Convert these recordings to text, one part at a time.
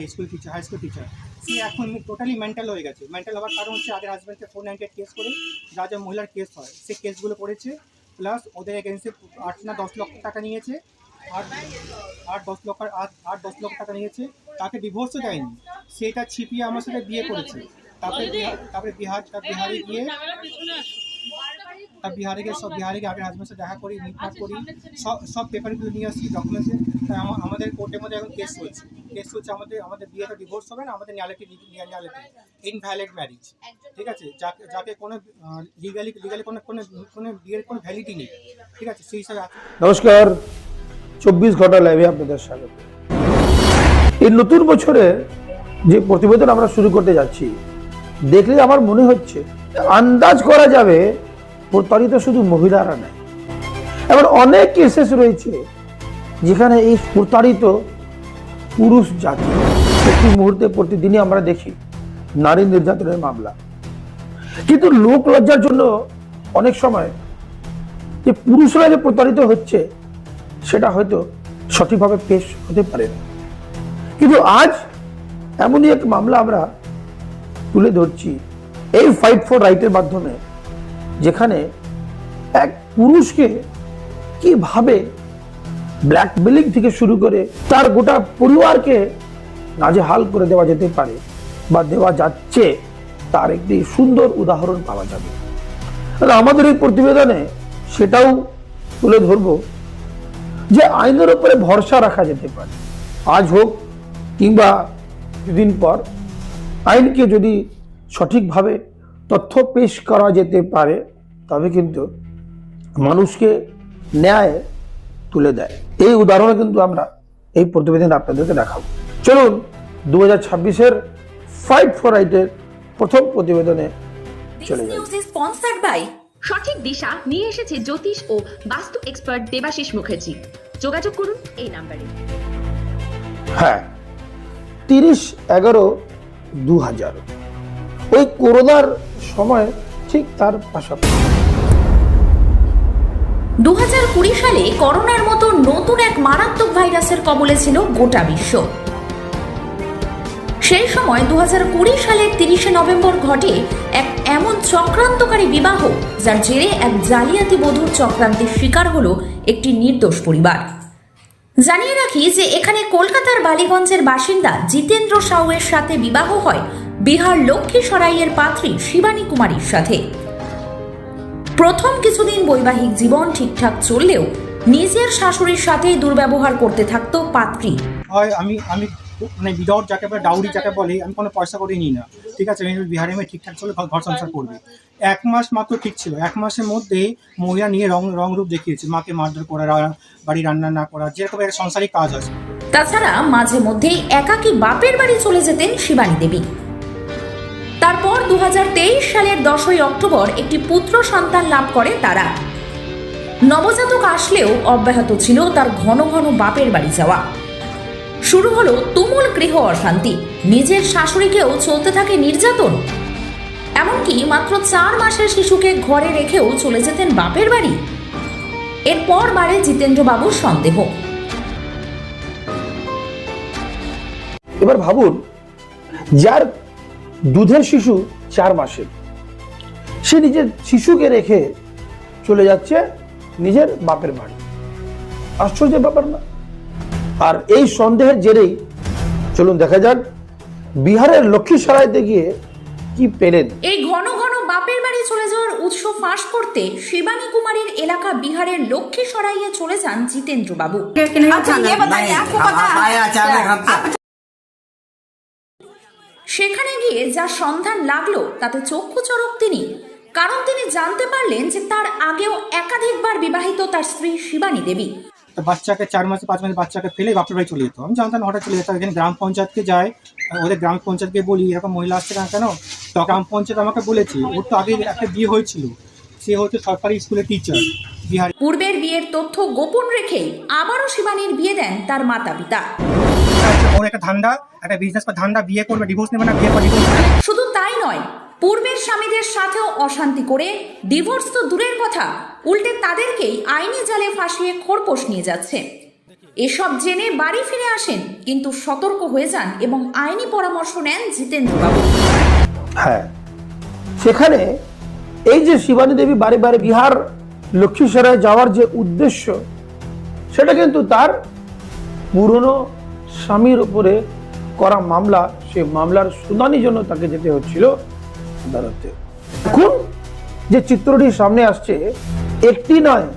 একটা school teacher high school teacher সে এখন totally mental হয়ে গেছে। মেন্টাল হওয়ার কারণ হচ্ছে আগের হাজব্যান্ডকে ফোর নাইনটেড কেস করে যা যা মহিলার কেস হয়, সে কেসগুলো করেছে প্লাস ওদের এগেন্সে আট না দশ লক্ষ টাকা নিয়েছে, আর আট দশ লক্ষ, আট আট দশ লক্ষ টাকা নিয়েছে, তাকে ডিভোর্সও দেয়নি। সেটা ছিপিয়ে আমার সাথে বিয়ে করেছে। তারপরে তারপরে বিহার বিহারে গিয়ে তার বিহারে গিয়ে সব বিহারে গিয়ে আগের হাজব্যান্ডের দেখা করি, মিটমাট করি। সব সব পেপারগুলো নিয়ে আসছি ডকুমেন্টসে আমাদের কোর্টের মধ্যে এখন কেস চলছে। কেস চলছে আমাদের আমাদের বিয়েটা ডিভোর্স হবে না, আমাদের নিয়ালিটি নিয়ালিটি। ইনভ্যালিড ম্যারিজ ঠিক আছে? যাকে যাকে কোনো লিগালি লিগালি কোনো কোনো কোনো বিয়ের কোনো ভ্যালিটি নেই। ঠিক আছে? সেই হিসাবে নমস্কার। চব্বিশ ঘণ্টা লাইভে আপনাদের স্বাগত। এই নতুন বছরে যে প্রতিবেদন আমরা শুরু করতে যাচ্ছি, দেখলে আমার মনে হচ্ছে, আন্দাজ করা যাবে প্রতারিত শুধু মহিলারা নয়। এবার অনেক কেসেস রয়েছে যেখানে এই প্রতারিত পুরুষ জাতি প্রতি মুহূর্তে প্রতিদিনই আমরা দেখি নারী নির্যাতনের মামলা। কিন্তু লোক লজ্জার জন্য অনেক সময় যে পুরুষরা যে প্রতারিত হচ্ছে, সেটা হয়তো সঠিকভাবে পেশ হতে পারে না। কিন্তু আজ এমনই এক মামলা আমরা তুলে ধরছি, এই ফাইট ফর রাইটের মাধ্যমে। যেখানে এক পুরুষকে কীভাবে ব্ল্যাকমেলিং থেকে শুরু করে তার গোটা পরিবারকে নাজেহাল করে দেওয়া যেতে পারে বা দেওয়া যাচ্ছে, তার একটি সুন্দর উদাহরণ পাওয়া যাবে। আমাদের এই প্রতিবেদনে সেটাও তুলে ধরব যে আইনের উপরে ভরসা রাখা যেতে পারে। আজ হোক কিংবা দুদিন পর, আইনকে যদি সঠিকভাবে তথ্য পেশ করা যেতে পারে তবে কিন্তু মানুষকে ন্যায় তুলে দেয়। এই উদাহরণে কিন্তু আমরা এই প্রতিবেদন আপনাদেরকে দেখাবো। চলুন দু হাজার ছাব্বিশের ফাইট ফর রাইটের প্রথম প্রতিবেদনে চলে যাই। by সঠিক দিশা নিয়ে এসেছে জ্যোতিষ ও বাস্তু এক্সপার্ট দেবাশিস মুখার্জি। যোগাযোগ করুন এই নাম্বারে। হ্যাঁ তিরিশ এগারো দু হাজার ওই করোনার সময় ঠিক তার পাশাপাশি। দু সালে করোনার মতো নতুন এক মারাত্মক ভাইরাসের কবলে ছিল গোটা বিশ্ব। সেই সময় দু সালের তিরিশে নভেম্বর ঘটে এক এমন চক্রান্তকারী বিবাহ, যার জেরে এক জালিয়াতি বধূর চক্রান্তের শিকার হল একটি নির্দোষ পরিবার। জানিয়ে রাখি যে এখানে কলকাতার বালিগঞ্জের বাসিন্দা জিতেন্দ্র সাউয়ের সাথে বিবাহ হয় বিহার লক্ষ্মী সরাইয়ের পাত্রী শিবানী কুমারীর সাথে। প্রথম কিছুদিন বৈবাহিক জীবন ঠিকঠাক চললেও নিজের শাশুড়ির সাথেই দুর্ব্যবহার করতে থাকতো পাত্রী। হয় আমি আমি মানে উইদাউট যাকে বলে ডাউরি যাকে বলে আমি কোনো পয়সা করে নিই না। ঠিক আছে আমি বিহারে আমি ঠিকঠাক চলে ঘর সংসার করবে। এক মাস মাত্র ঠিক ছিল। এক মাসের মধ্যে মহিলা নিয়ে রং রং রূপ দেখিয়েছে। মাকে মারধর করা বাড়ি রান্না না করা যেরকম একটা সংসারিক কাজ আছে। তাছাড়া মাঝে মধ্যেই একাকী বাপের বাড়ি চলে যেতেন শিবানী দেবী। তারপর দুহাজার তেইশ সালের দশই অক্টোবর একটি পুত্র সন্তান লাভ করে তারা। নবজাতক আসলেও অব্যাহত ছিল তার ঘন ঘন বাপের বাড়ি যাওয়া। শুরু হলো তুমুল গৃহ অশান্তি। নিজের শাশুড়িকেও চলতে থাকে নির্যাতন। এমনকি মাত্র চার মাসের শিশুকে ঘরে রেখেও চলে যেতেন বাপের বাড়ি। এরপর বাড়ে জিতেন্দ্রবাবুর সন্দেহ। এবার ভাবুন, যার দুধের শিশু চার মাসের। সে নিজের শিশুকে রেখে চলে যাচ্ছে নিজের বাপের বাড়ি। আশ্চর্যের ব্যাপার না? আর এই সন্দেহের জেরেই চলুন দেখা যাক বিহারের লক্ষ্মীসরাইতে গিয়ে কি পেলেন। এই ঘন ঘন বাপের বাড়ি চলে যাওয়ার উৎস ফাঁস করতে শিবানী কুমারীর এলাকা বিহারের লক্ষ্মী সরাইয়ে চলে যান জিতেন্দ্র বাবু সেখানে গিয়ে যা সন্ধান লাগল তাতে চক্ষু চরক তিনি। কারণ তিনি জানতে পারলেন যে তার আগেও একাধিকবার বিবাহিত তার স্ত্রী শিবানী দেবী। তো বাচ্চাকে চার মাসে পাঁচ মাসে বাচ্চাকে ফেলে বাপের বাড়ি চলে যেত। আমি জানতাম হঠাৎ চলে যেত। এখানে গ্রাম পঞ্চায়েতকে যায় ওদের গ্রাম পঞ্চায়েতকে বলি এরকম মহিলা আসছে না কেন? তো গ্রাম পঞ্চায়েত আমাকে বলেছে ওর তো আগে একটা বিয়ে হয়েছিল। সে হচ্ছে সরকারি স্কুলের টিচার বিহারে। পূর্বের বিয়ের তথ্য গোপন রেখে আবারও শিবানীর বিয়ে দেন তার মাতা পিতা ওর একটা ধান্দা একটা বিজনেস বা ধান্দা বিয়ে করবে ডিভোর্স নেবে না বিয়ে পর ডিভোর্স শুধু তাই নয় পূর্বের স্বামীদের সাথেও অশান্তি করে ডিভোর্স তো দূরের কথা উল্টে তাদেরকেই আইনি জালে ফাঁসিয়ে খোরপোশ নিয়ে যাচ্ছে। এসব জেনে বাড়ি ফিরে আসেন কিন্তু সতর্ক হয়ে যান এবং আইনি পরামর্শ নেন জিতেন্দ্রবাবু হ্যাঁ সেখানে এই যে শিবানী দেবী বারে বারে বিহার লক্ষ্মীসরায় যাওয়ার যে উদ্দেশ্য সেটা কিন্তু তার পুরনো স্বামীর উপরে করা মামলা সে মামলার শুনানির জন্য তাকে যেতে হচ্ছিল আদালতে। এখন যে চিত্রটি সামনে আসছে, একটি নয়,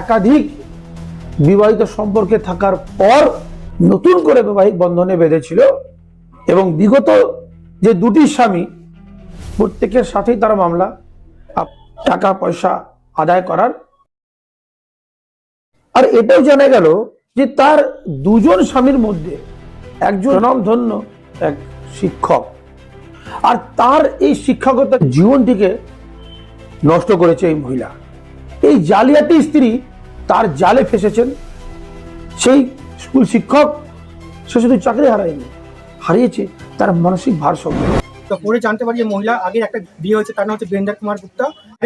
একাধিক বিবাহিত সম্পর্কে থাকার পর নতুন করে বৈবাহিক বন্ধনে বেঁধেছিল এবং বিগত যে দুটি স্বামী, প্রত্যেকের সাথেই তার মামলা টাকা পয়সা আদায় করার। আর এটাও জানা গেল যে তার দুজন স্বামীর মধ্যে একজন ধন্য এক শিক্ষক। আর তার এই শিক্ষকতা জীবনটিকে নষ্ট করেছে এই মহিলা। এই জালিয়াতি স্ত্রী তার জালে ফেসেছেন। সেই স্কুল শিক্ষক সে শুধু চাকরি হারায়নি হারিয়েছে তার মানসিক ভারসাম্য। তো পরে জানতে পারি যে মহিলা আগের একটা বিয়ে হয়েছে তার নাম হচ্ছে বীরেন্দ্র কুমার গুপ্তা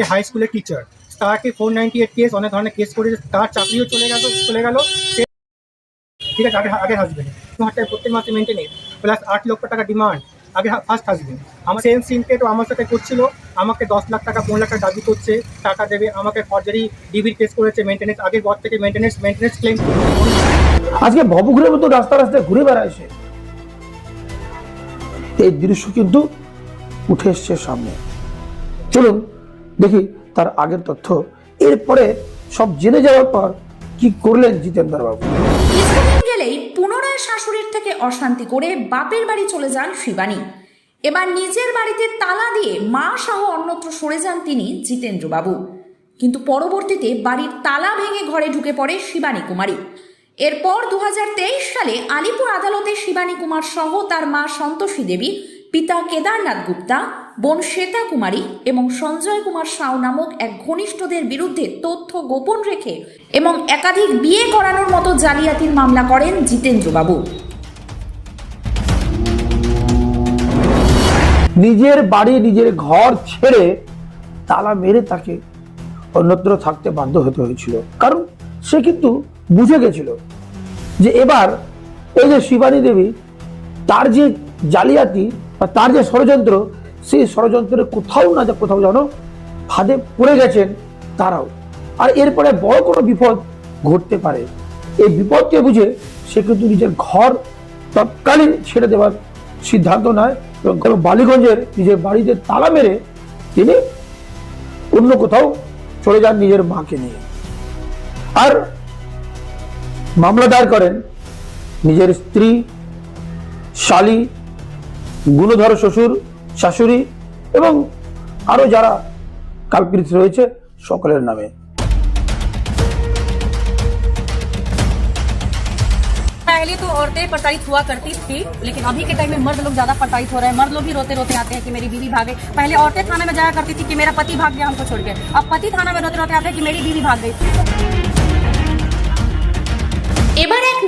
হাই স্কুলের টিচার তাকে ফোর নাইনটি এইট কেস অনেক ধরনের কেস করেছে তার চাকরিও চলে গেল চলে গেল সে- ঠিক আছে, আগে আগের হাজবেন্ড তোমার টাকা প্রত্যেক মাসে মেনটেনেন্স প্লাস আট লক্ষ টাকা ডিমান্ড আগে ফার্স্ট হাজবেন্ড আমার সেম সিনকেটও আমার সাথে করছিল। আমাকে দশ লাখ টাকা, পনেরো লাখ টাকা দাবি করছে। টাকা দেবে, আমাকে ফর্জারি ডিবির কেস করেছে মেনটেনেন্স আগের ঘর থেকে মেনটেনেন্স মেনটেনেন্স ক্লেম আজকে ভবঘুরের মতো রাস্তা রাস্তায় ঘুরে বেড়ায় সে এই দৃশ্য কিন্তু উঠে এসছে সামনে। চলুন দেখি তার আগের তথ্য। এরপরে সব জেনে যাওয়ার পর কি করলেন জিতেন্দ্র বাবু কিছুদিন গেলেই পুনরায় শাশুড়ির থেকে অশান্তি করে বাপের বাড়ি চলে যান শিবানী। এবার নিজের বাড়িতে তালা দিয়ে মা সহ অন্যত্র সরে যান তিনি জিতেন্দ্রবাবু। কিন্তু পরবর্তীতে বাড়ির তালা ভেঙে ঘরে ঢুকে পড়ে শিবানী কুমারী। এরপর দু হাজার তেইশ সালে আলিপুর আদালতে শিবানী কুমার সহ তার মা সন্তোষী দেবী, পিতা কেদারনাথ গুপ্তা বোন শ্বেতা কুমারী এবং সঞ্জয় কুমার সাউ নামক এক ঘনিষ্ঠদের বিরুদ্ধে তথ্য গোপন রেখে এবং একাধিক বিয়ে করানোর মতো জালিয়াতির মামলা করেন জিতেন্দ্রবাবু। নিজের বাড়ি, নিজের ঘর ছেড়ে তালা মেরে তাকে অন্যত্র থাকতে বাধ্য হতে হয়েছিল। কারণ সে কিন্তু বুঝে গেছিল যে এবার এই যে শিবানী দেবী, তার যে জালিয়াতি বা তার যে ষড়যন্ত্র সেই ষড়যন্ত্রের কোথাও না কোথাও যেন ফাঁদে পড়ে গেছেন তারাও। আর এরপরে বড় কোনো বিপদ ঘটতে পারে। এই বিপদকে বুঝে সে কিন্তু নিজের ঘর তৎকালীন ছেড়ে দেওয়ার সিদ্ধান্ত নেয় এবং বালিগঞ্জের নিজের বাড়িতে তালা মেরে তিনি অন্য কোথাও চলে যান নিজের মাকে নিয়ে। আর মামলা দায়ের করেন নিজের স্ত্রী শালী গুণধর শ্বশুর শাশুড়ি এবং আরো যারা কালপিত রয়েছে সকলের নামে पहले तो औरतें प्रताड़ित हुआ करती थी लेकिन अभी के टाइम में मर्द लोग ज्यादा प्रताड़ित हो रहे हैं मर्द लोग भी रोते रोते आते हैं कि मेरी बीवी भागे पहले औरतें थाने में जाया करती थी कि मेरा पति भाग गया हमको छोड़ के अब पति थाना में रोते रोते आते हैं कि मेरी बीवी भाग गई এবার এক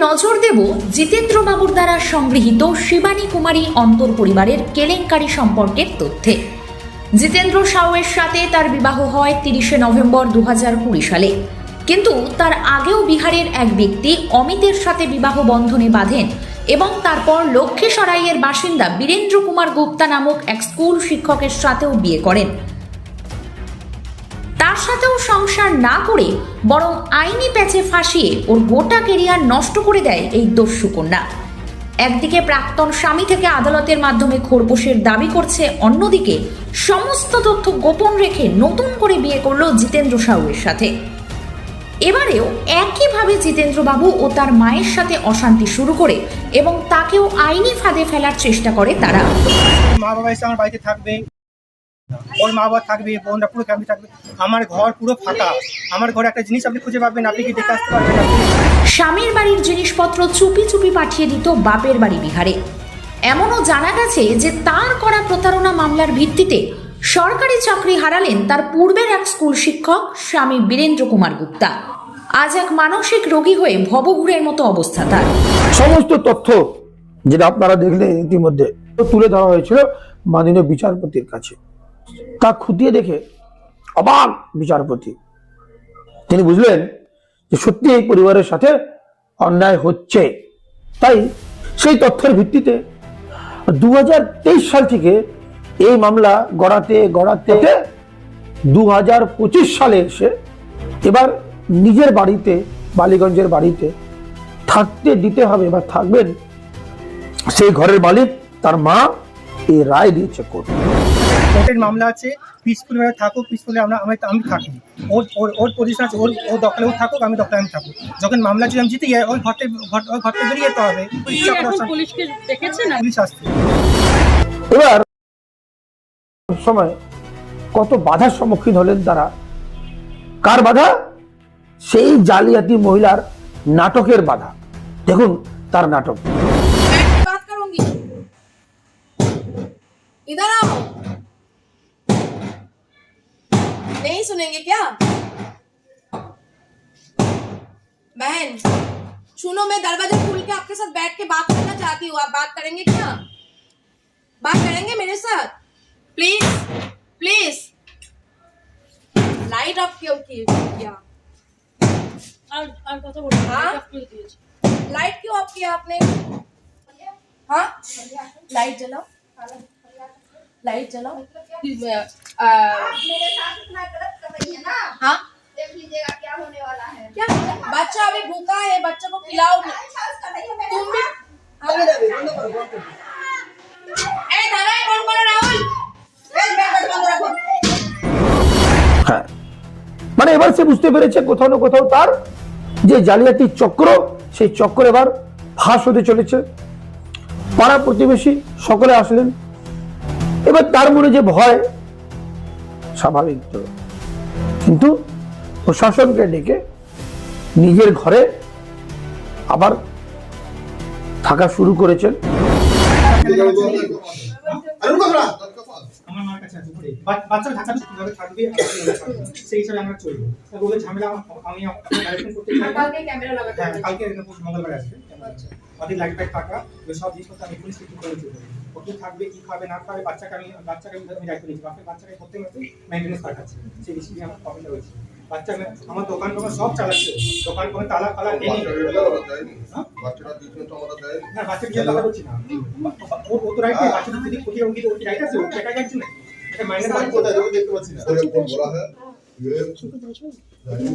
নজর দেব জিতেন্দ্র বাবুর দ্বারা সংগৃহীত শিবানী কুমারী অন্তর পরিবারের কেলেঙ্কারি সম্পর্কের তথ্যে। জিতেন্দ্র সাউয়ের সাথে তার বিবাহ হয় তিরিশে নভেম্বর দু কুড়ি সালে। কিন্তু তার আগেও বিহারের এক ব্যক্তি অমিতের সাথে বিবাহ বন্ধনে বাঁধেন এবং তারপর লক্ষ্মী সরাইয়ের বাসিন্দা বীরেন্দ্র কুমার গুপ্তা নামক এক স্কুল শিক্ষকের সাথেও বিয়ে করেন। তার সাথেও সংসার না করে বরং আইনি প্যাচে ফাঁসিয়ে ওর গোটা কেরিয়ার নষ্ট করে দেয় এই দস্যু কন্যা। একদিকে প্রাক্তন স্বামী থেকে আদালতের মাধ্যমে খোরপোশের দাবি করছে, অন্যদিকে সমস্ত তথ্য গোপন রেখে নতুন করে বিয়ে করল জিতেন্দ্র সাউয়ের সাথে। এবারেও একইভাবে জিতেন্দ্রবাবু ও তার মায়ের সাথে অশান্তি শুরু করে এবং তাকেও আইনি ফাঁদে ফেলার চেষ্টা করে তারা। মা বাবা আমার বাড়িতে থাকবে। ওর মা বাবা থাকবে বোনরা পুরো ফ্যামিলি থাকবে। আমার ঘর পুরো ফাঁকা। আমার ঘরে একটা জিনিস আপনি খুঁজে পাবেন আপনি কি দেখে আসতে পারবেন? স্বামীর বাড়ির জিনিসপত্র চুপি চুপি পাঠিয়ে দিত বাপের বাড়ি বিহারে। এমনও জানা গেছে যে তার করা প্রতারণা মামলার ভিত্তিতে সরকারি চাকরি হারালেন তার পূর্বের এক স্কুল শিক্ষক স্বামী বীরেন্দ্র কুমার গুপ্তা। আজ এক মানসিক রোগী হয়ে ভবঘুরের মতো অবস্থা তার। সমস্ত তথ্য যেটা আপনারা দেখলেন ইতিমধ্যে তুলে ধরা হয়েছিল মাননীয় বিচারপতির কাছে। তা খুঁটিয়ে দেখে অবাক বিচারপতি। তিনি বুঝলেন যে সত্যি এই পরিবারের সাথে অন্যায় হচ্ছে। তাই সেই তথ্যের ভিত্তিতে দু সাল থেকে এই মামলা গড়াতে গড়াতে দু হাজার পঁচিশ সালে এসে এবার নিজের বাড়িতে, বালিগঞ্জের বাড়িতে থাকতে দিতে হবে বা থাকবেন। সেই ঘরের মালিক তার মা এই রায় দিয়েছে কোর্ট। কোর্টের মামলা আছে পিসফুল ভাবে থাকুক পিসফুলি আমরা আমি আমি থাকি ওর ওর ওর পজিশন আছে ওর ও দখলে ও থাকুক আমি দখলে আমি থাকুক যখন মামলা যদি আমি জিতে যাই ওই ঘরতে ঘর ওই ঘরতে বেরিয়ে যেতে হবে পুলিশকে দেখেছেন পুলিশ আসছে এবার সময় কত বাধার সম্মুখীন হলেন তারা কার বাধা সেই জালিয়াতি মহিলার নাটকের বাধা দেখুন তার নাটক बैठ के बात करूंगी इधर आओ नहीं सुनेंगे क्या? बहन सुनो मैं दरवाज़ा खोल के आपके साथ बैठ के बात करना चाहती हूँ। आप बात करेंगे क्या? बात करेंगे मेरे साथ? प्लीज़ प्लीज़ लाइट ऑफ़ क्यों की किया हाँ? लाइट क्यों ऑफ़ किया आपने? हाँ? लाइट जलाओ। लाइट जलाओ आ, मेरे साथ इतना गलत कर रही है ना हाँ देख लीजिएगा क्या होने वाला है क्या बच्चा अभी भूखा है बच्चे को खिलाओ छाछ कर रही है मेरे तुम भी ए धराई कौन करो राहुल হ্যাঁ মানে এবার সে বুঝতে পেরেছে কোথাও না কোথাও তার যে জালিয়াতি চক্র সেই চক্র এবার ফাঁস হতে চলেছে পাড়া প্রতিবেশী সকলে আসলেন এবার তার মনে যে ভয় স্বাভাবিক তো। কিন্তু প্রশাসনকে ডেকে নিজের ঘরে আবার থাকা শুরু করেছেন। কালকে ক্যামেরা লাগাতে হ্যাঁ মঙ্গলবার আসবে। ওদের লাইট টাকা সব জিনিসপত্র আমি পুলিশ কিছু করে ওকে থাকবে কি খাবে না খাবে বাচ্চাকে আমি বাচ্চাকে আমি দায়িত্ব নিচ্ছি বাচ্চা বাচ্চাকে প্রত্যেক মাসে মেনটেন্স পাঠাচ্ছি সেই বিষয়ে আমার প্রবলেমটা হয়েছে। বাচ্চা আমার দোকান টোকান সব চালাচ্ছে। দোকান ফোকান তালা ফালা টেনে হ্যাঁ? না বাচ্চা কি কথা বলছি না। ও তো রাইট বাচ্চা যদি কোথায় রঙিত ওটি রাইট আছে? টাকা একা যাচ্ছে না এটা মাইনাস কোথায় দেখতে পাচ্ছি না। বলা হয়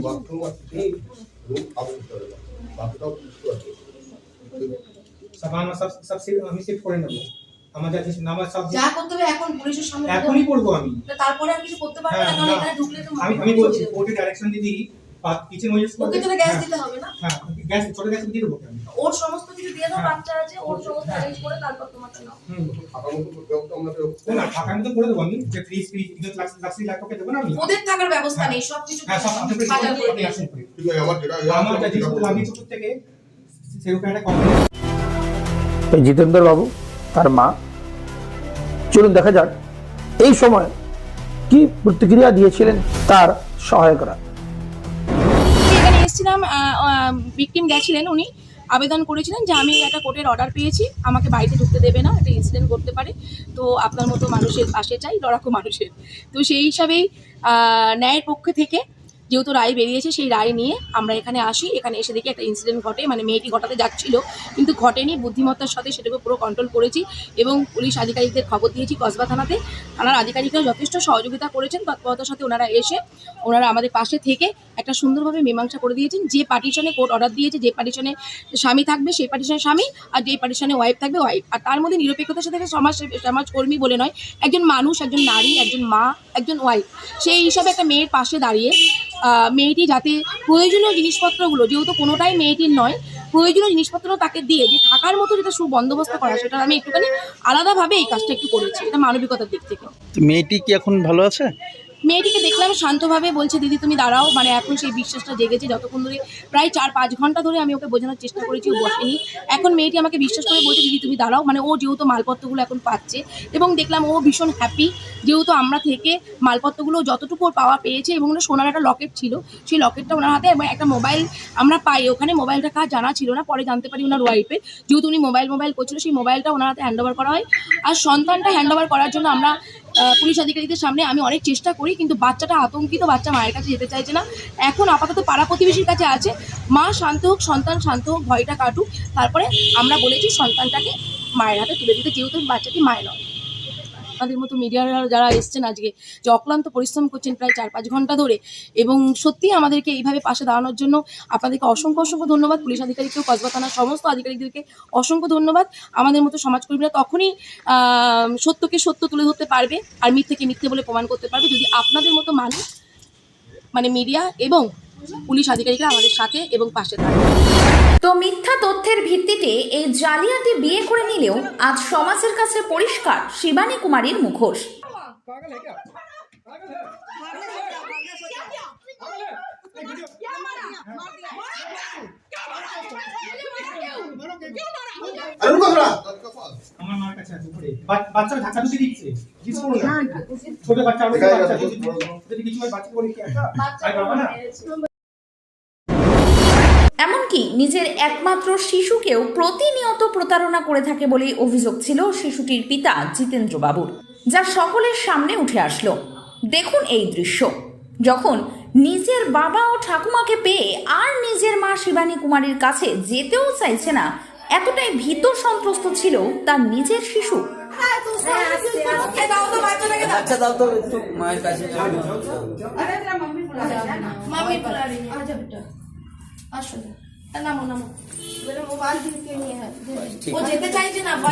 বাথরুম আছে রুম আউট বাথরুমটাও সমান সব সব আমি শিফট করে নেব। আমাদের নামাজ সব যা করতে হবে এখন পুলিশের সামনে এখনই করব আমি তারপরে আর কিছু করতে পারবে না হ্যাঁ, কারণ এখানে ঢুকলে তো আমি আমি বলছি কোর্টে ডাইরেকশন দিদি কিচেন ওয়েস্ট ওকে তো গ্যাস দিতে হবে না হ্যাঁ গ্যাস ছোট গ্যাস দিয়ে দেবো আমি ওর সমস্ত কিছু দিয়ে দাও হ্যাঁ। বাচ্চা আছে ওর সমস্ত অ্যারেঞ্জ করে তারপর তোমাকে নাও হুম থাকার মতো তো না করে দেবো আমি যে ফ্রিজ ফ্রিজ লাক্স লাক্সি দেবো না আমি ওদের থাকার ব্যবস্থা হ্যাঁ। নেই সব কিছু হ্যাঁ সব আপনি আপনি দিয়েছে। ঠিক আছে আমার যেটা আমার যা জিনিসগুলো লাগিয়েছে থেকে সেরকম একটা জিতেন্দ্র বাবু তার মা। চলুন দেখা যাক, এই সময় কি প্রতিক্রিয়া দিয়েছিলেন তার সহায়করা? এখানে এসেছিলাম ভিকটিম গেছিলেন উনি। আবেদন করেছিলেন যে আমি একটা কোর্টের অর্ডার পেয়েছি, আমাকে বাড়িতে ঢুকতে দেবে না, একটা ইনসিডেন্ট করতে পারে। তো আপনার মতো মানুষের পাশে চাই, লড়াকু মানুষের। তো সেই হিসাবেই ন্যায়ের পক্ষে থেকে যেহেতু রায় বেরিয়েছে, সেই রায় নিয়ে আমরা এখানে আসি। এখানে এসে দেখি একটা ইনসিডেন্ট ঘটে মানে মেয়েটি ঘটাতে যাচ্ছিল, কিন্তু ঘটেনি। বুদ্ধিমত্তার সাথে সেটাকে পুরো কন্ট্রোল করেছি এবং পুলিশ আধিকারিকদের খবর দিয়েছি কসবা থানাতে। থানার আধিকারিকরা যথেষ্ট সহযোগিতা করেছেন। তৎপরতার সাথে ওনারা এসে, ওনারা আমাদের পাশে থেকে একটা সুন্দরভাবে মীমাংসা করে দিয়েছেন। যে পার্টিশনে কোর্ট অর্ডার দিয়েছে, যে পার্টিশনে স্বামী থাকবে, সেই পার্টিশনে স্বামী, আর যে পার্টিশনে ওয়াইফ থাকবে ওয়াইফ আর তার মধ্যে নিরপেক্ষতার সাথে সমাজ, সমাজকর্মী বলে নয়, একজন মানুষ, একজন নারী, একজন মা একজন ওয়াইফ সেই হিসাবে একটা মেয়ের পাশে দাঁড়িয়ে মেয়েটি যাতে প্রয়োজনীয় জিনিসপত্রগুলো, যেহেতু কোনোটাই মেয়েটির নয়, প্রয়োজনীয় জিনিসপত্র তাকে দিয়ে, যে থাকার মতো যেটা সুবন্দোবস্ত করা, সেটা আমি একটুখানি আলাদাভাবে এই কাজটা একটু করেছি, এটা মানবিকতার দিক থেকে। মেয়েটি কি এখন ভালো আছে? মেয়েটিকে দেখলাম শান্তভাবে বলছে, দিদি, তুমি দাঁড়াও। মানে এখন সেই বিশ্বাসটা জেগেছে। যতক্ষণ ধরে প্রায় চার, পাঁচ ঘণ্টা ধরে আমি ওকে বোঝানোর চেষ্টা করেছি, ও বসেনি। এখন মেয়েটি আমাকে বিশ্বাস করে বলছে, দিদি, তুমি দাঁড়াও। মানে ও যেহেতু মালপত্রগুলো এখন পাচ্ছে এবং দেখলাম ও ভীষণ হ্যাপি যেহেতু আমরা থেকে মালপত্রগুলো যতটুকু পাওয়া পেয়েছে এবং ওটা সোনার একটা লকেট ছিল, সেই লকেটটা ওনার হাতে এবং একটা মোবাইল আমরা পাই। ওখানে মোবাইলটা কাজ জানা ছিল না, পরে জানতে পারি ওনার ওয়াইফের যেহেতু উনি মোবাইল মোবাইল করছিল, সেই মোবাইলটা ওনার হাতে হ্যান্ড ওভার করা হয়। আর সন্তানটা হ্যান্ড ওভার করার জন্য আমরা পুলিশ আধিকারিকদের সামনে আমি অনেক চেষ্টা করি, কিন্তু বাচ্চাটা আতঙ্কিত, বাচ্চা মায়ের কাছে যেতে চাইছে না। এখন আপাতত পাড়া প্রতিবেশীর কাছে আছে। মা শান্ত হোক, সন্তান শান্ত হোক, ভয়টা কাটুক। তারপরে আমরা বলেছি সন্তানটাকে মায়ের হাতে তুলে দিতে, যেহেতু বাচ্চাটি মায় নয়। আমাদের মতো মিডিয়ারা যারা এসছেন আজকে, যে অক্লান্ত পরিশ্রম করছেন প্রায় চার পাঁচ ঘণ্টা ধরে, এবং সত্যি আমাদেরকে এইভাবে পাশে দাঁড়ানোর জন্য আপনাদেরকে অসংখ্য অসংখ্য ধন্যবাদ। পুলিশ আধিকারিককেও, কসবা থানার সমস্ত আধিকারিকদেরকে অসংখ্য ধন্যবাদ। আমাদের মতো সমাজকর্মীরা তখনই সত্যকে সত্য তুলে ধরতে পারবে আর মিথ্যেকে মিথ্যে বলে প্রমাণ করতে পারবে। যদি আপনাদের মতো মানুষ মানে মিডিয়া এবং পুলিশ আধিকারিকরা আমাদের সাথে এবং পাশে তো মিথ্যা তথ্যের ভিত্তিতে এই জালিয়াতি বিয়ে করে নিলেও আজ সমাজের কাছে পরিষ্কার শিবানী কুমারীর মুখোশ। ছোট বাচ্চা এমনকি নিজের একমাত্র শিশুকেও প্রতিনিয়ত প্রতারণা করে থাকে বলেই অভিযোগ ছিল শিশুটির পিতা জিতেন্দ্র বাবুর যা সকলের সামনে উঠে আসলো দেখুন এই দৃশ্য যখন নিজের বাবা ও ঠাকুমাকে পেয়ে আর নিজের মা শিবানী কুমারীর কাছে যেতেও চাইছে না এতটাই ভীত সন্ত্রস্ত ছিল তার নিজের শিশু আচ্ছা দাও তো একটু মায়ের কাছে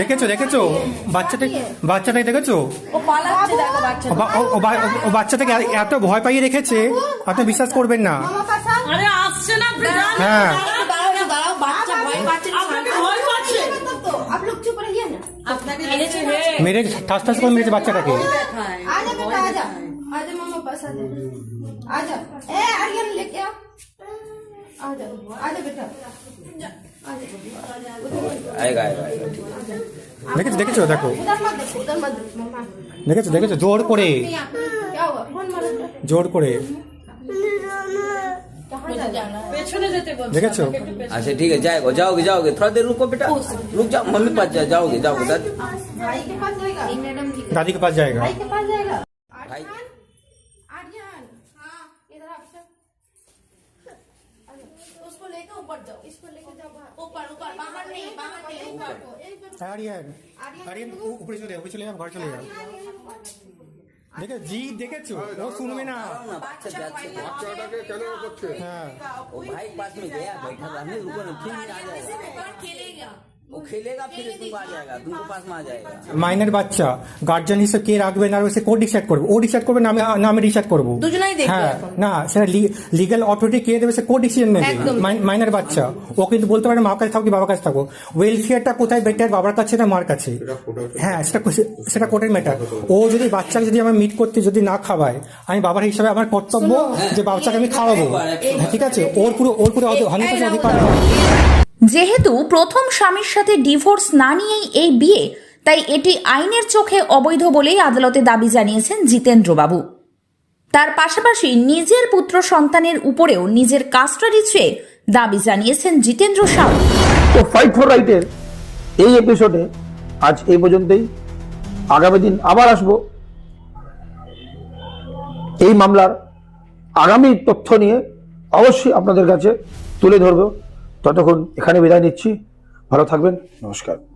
দেখেছো দেখেছো বাচ্চাটা বাচ্চাটাকে দেখেছো ও পালাচ্ছে দেখো বাচ্চা ও বা- ও- ও বা- ও বাচ্চাটাকে এ- এত ভয় পাইয়ে রেখেছে আপনি বিশ্বাস করবেন না হ্যাঁ দাঁড়াও না, দাঁড়াও বাচ্চা ভয় পাচ্ছে না, तो आप लोग चुप रहिए ना মেরে ঠাস ঠাস করে মেরেছে বাচ্চাটাকে आजा बेटा आजा आजा मामा पास आजा आजा ए आर्यन लेके आ आजा आजा बेटा আয়েগা আয়েগা দেখেছো দেখেছো দেখো उधर मत देखो उधर मत देखो मामा দেখেছো দেখেছো জোর করে यहाँ क्या हुआ कौन मारा बेटा? জোর করে कहाँ जाना है দেখেছো अच्छा ठीक है जाएगा जाओगे जाओगे थोड़ा देर रुको बेटा रुक जाओ मम्मी पास जा, जाओगे जाओगे दादी भाई के पास जाएगा मैडम जी दादी के पास जाएगा भाई ऊपर ऊपर बाहर नहीं बाहर नहीं ऊपर आर्यन आर्यन ऊपर चले जाओ चले जाओ घर चले जाओ দেখে জি দেখেছ ও শুনবে না বাচ্চা যাচ্ছে বাচ্চাটাকে কেন করছে হ্যাঁ ও ভাই পাশ মে গয়া बैठा हमने ऊपर ठीक आ जाएगा खेलेगा মাইনের বাচ্চা গার্জিয়ান হিসেবে কে রাখবে না সে কোর্ট ডিসাইড করবে। ও ডিসাইড করবে না আমি না আমি ডিসাইড করব। হ্যাঁ না সেটা লিগাল অথরিটি কে দেবে সে কোর্ট ডিসিশন নেবে। মাইনের বাচ্চা। ও কিন্তু বলতে পারে মা কাছে থাকো কি বাবার কাছে থাকো। ওয়েলফেয়ারটা কোথায় বেটার বাবার কাছে না মার কাছে? হ্যাঁ সেটা সেটা কোটের ম্যাটার ও যদি বাচ্চাকে যদি আমার মিট করতে যদি না খাওয়ায় আমি বাবার হিসাবে আমার কর্তব্য যে বাচ্চাকে আমি খাওয়াবো। ঠিক আছে? ওর পুরো ওর পুরো হান্ড্রেড অধিকার। যেহেতু প্রথম স্বামীর সাথে ডিভোর্স না নিয়েই এই বিয়ে, তাই এটি আইনের চোখে অবৈধ বলেই আদালতে দাবি জানিয়েছেন জিতেন্দ্রবাবু। তার পাশাপাশি নিজের পুত্র সন্তানের উপরেও নিজের কাস্টাডি চেয়ে দাবি জানিয়েছেন জিতেন্দ্র সাউ তো ফাইট ফর রাইটের এই এপিসোডে আজ এই পর্যন্তই। আগামী দিন আবার আসব এই মামলার আগামী তথ্য নিয়ে। অবশ্যই আপনাদের কাছে তুলে ধরবো। ততক্ষণ এখানে বিদায় নিচ্ছি। ভালো থাকবেন। নমস্কার।